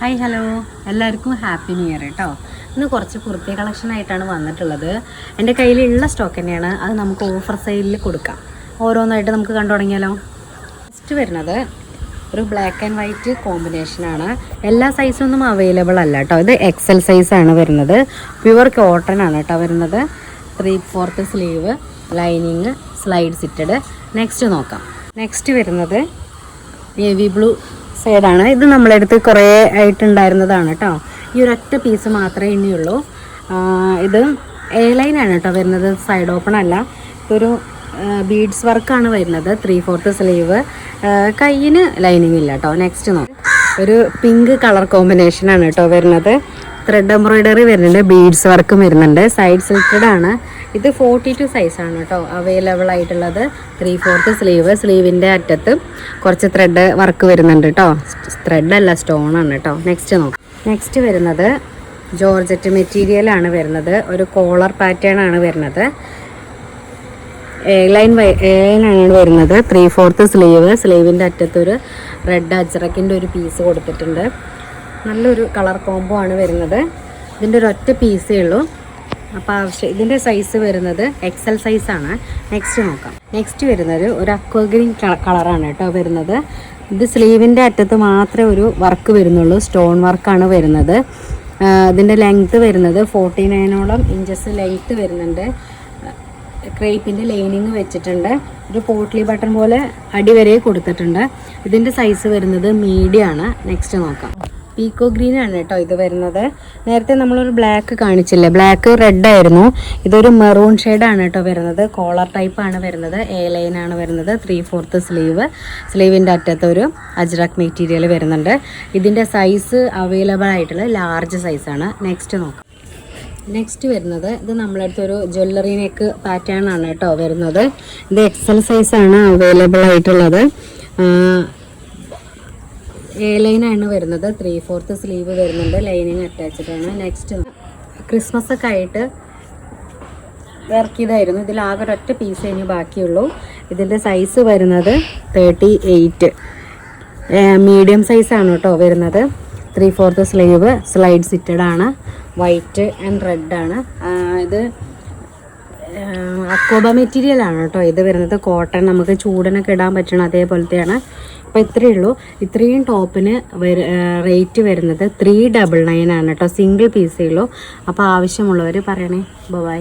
Hi hello എല്ലാവർക്കും happy new year കേട്ടോ ഇന്ന് കുറച്ച് കുർത്തി കളക്ഷൻ ആയിട്ടാണ് വന്നിട്ടുള്ളത്. എന്റെ കയ്യിലുള്ള സ്റ്റോക്ക് തന്നെയാണ്. അത് നമുക്ക് ഓഫർ സെയിലിൽ കൊടുക്കാം. ഓരോന്നായിട്ട് നമുക്ക് കണ്ടു തുടങ്ങിയാലോ? ഫസ്റ്റ് വരുന്നത് ഒരു ബ്ലാക്ക് ആൻഡ് വൈറ്റ് കോമ്പിനേഷനാണ് എല്ലാ സൈസും ഒന്നും അവൈലബിൾ അല്ല കേട്ടോ ഇത് എക്സൽ സൈസാണ് വരുന്നത്. പ്യുവർ കോട്ടൺ ആണ് കേട്ടോ വരുന്നത്. Three fourth sleeve lining slide slitted next നോക്കാം. നെക്സ്റ്റ് വരുന്നത് നേവി ബ്ലൂ സൈഡാണ് ഇത് നമ്മളെടുത്ത് കുറേ ആയിട്ടുണ്ടായിരുന്നതാണ് കേട്ടോ ഈ ഒരൊറ്റ പീസ് മാത്രമേ ഇനിയുള്ളൂ. ഇത് എ ലൈനാണ് കേട്ടോ വരുന്നത്. സൈഡ് ഓപ്പൺ അല്ല. ഇതൊരു ബീഡ്സ് വർക്കാണ് വരുന്നത്. ത്രീ ഫോർത്ത് സ്ലീവ് കയ്യിന് ലൈനിങ് ഇല്ല കേട്ടോ നെക്സ്റ്റ് നോക്കാം ഒരു പിങ്ക് കളർ കോമ്പിനേഷനാണ് കേട്ടോ വരുന്നത്. ത്രെഡ് എംബ്രോയിഡറി വരുന്നുണ്ട്. ബീഡ്സ് വർക്കും വരുന്നുണ്ട്. സൈഡ് സിൽറ്റഡ് ആണ്. ഇത് ഫോർട്ടി ടു സൈസാണ് കേട്ടോ. അവൈലബിൾ ആയിട്ടുള്ളത്. ത്രീ ഫോർത്ത് സ്ലീവ് സ്ലീവിന്റെ അറ്റത്ത് കുറച്ച് ത്രെഡ് വർക്ക് വരുന്നുണ്ട് കേട്ടോ. ത്രെഡ് അല്ല സ്റ്റോൺ ആണ് കേട്ടോ. നെക്സ്റ്റ് നോക്കാം. നെക്സ്റ്റ് വരുന്നത് ജോർജറ്റ് മെറ്റീരിയൽ ആണ് വരുന്നത്. ഒരു കോളർ പാറ്റേൺ ആണ് വരുന്നത്. എ ലൈൻ എ ലൈനാണ് വരുന്നത്. ത്രീ ഫോർത്ത് സ്ലീവ് സ്ലീവിന്റെ അറ്റത്തൊരു റെഡ് അജ്രക്കിന്റെ ഒരു പീസ് കൊടുത്തിട്ടുണ്ട്. നല്ലൊരു കളർ കോംബോ ആണ് വരുന്നത്. ഇതിന്റെ ഒരു ഒറ്റ പീസേ ഉള്ളൂ. അപ്പോൾ ആവശ്യം ഇതിന്റെ സൈസ് വരുന്നത് എക്സൽ സൈസാണ് നെക്സ്റ്റ് നോക്കാം. നെക്സ്റ്റ് വരുന്നത് ഒരു അക്വ ഗ്രീൻ കളറാണ് കേട്ടോ വരുന്നത്. ഇത് സ്ലീവിന്റെ അറ്റത്ത് മാത്രമേ ഒരു വർക്ക് വരുന്നുള്ളൂ. സ്റ്റോൺ വർക്കാണ് വരുന്നത്. ഇതിന്റെ ഇതിന്റെ ലെങ്ത്ത് വരുന്നത് ഫോർട്ടി നയനോളം ഇഞ്ചസ് ലെങ്ത്ത് വരുന്നുണ്ട്. ക്രേപ്പിന്റെ ലൈനിങ് വെച്ചിട്ടുണ്ട്. ഒരു പോട്ട്ലി ബട്ടൺ പോലെ അടിവരെ കൊടുത്തിട്ടുണ്ട്. ഇതിന്റെ സൈസ് വരുന്നത് മീഡിയമാണ് നെക്സ്റ്റ് നോക്കാം. പീക്കോ ഗ്രീൻ ആണ് കേട്ടോ ഇത് വരുന്നത്. നേരത്തെ നമ്മളൊരു ബ്ലാക്ക് കാണിച്ചില്ലേ? ബ്ലാക്ക് റെഡ് ആയിരുന്നു. ഇതൊരു മെറൂൺ ആണ് കേട്ടോ വരുന്നത്. കോളർ ടൈപ്പ് ആണ് വരുന്നത്. എ ലൈൻ ആണ് വരുന്നത്. ത്രീ ഫോർത്ത് സ്ലീവ് സ്ലീവിന്റെ അറ്റത്ത് ഒരു അജ്രക് മെറ്റീരിയൽ വരുന്നുണ്ട്. ഇതിന്റെ സൈസ് അവൈലബിൾ ആയിട്ടുള്ള ലാർജ് സൈസാണ് നെക്സ്റ്റ് നോക്കാം. നെക്സ്റ്റ് വരുന്നത് ഇത് നമ്മളടുത്ത് അടുത്തൊരു ജ്വല്ലറി നെക്ക് പാറ്റേൺ ആണ് കേട്ടോ വരുന്നത്. ഇത് എക്സൽ സൈസാണ് അവൈലബിൾ ആയിട്ടുള്ളത്. എ ലൈനാണ് വരുന്നത്. ത്രീ ഫോർത്ത് സ്ലീവ് വരുന്നുണ്ട്. ലൈനിങ് അറ്റാച്ച്ഡ് ആണ്. നെക്സ്റ്റ് ക്രിസ്മസ് ഒക്കെ ആയിട്ട് വർക്ക് ചെയ്തായിരുന്നു. ഇതിൽ ആകെ ഒരൊറ്റ പീസ് ഇനി ബാക്കിയുള്ളൂ. ഇതിന്റെ സൈസ് വരുന്നത് തേർട്ടി എയ്റ്റ് മീഡിയം സൈസാണ് കേട്ടോ വരുന്നത്. Three fourth sleeve slide slitted ആണ്. വൈറ്റ് ആൻഡ് റെഡ് ആണ്. ഇത് അക്കോബ മെറ്റീരിയൽ ആണ് കേട്ടോ. ഇത് വരുന്നത് കോട്ടൺ നമുക്ക് ചൂടിനൊക്കെ ഇടാൻ പറ്റണം അതേപോലത്തെയാണ്. അപ്പോൾ ഇത്രയേ ഉള്ളൂ. ഇത്രയും ടോപ്പിന് റേറ്റ് വരുന്നത് ത്രീ ഡബിൾ നയൻ ആണ് കേട്ടോ. സിംഗിൾ പീസേ ഉള്ളൂ. അപ്പോൾ ആവശ്യമുള്ളവർ പറയണേ. ബൈ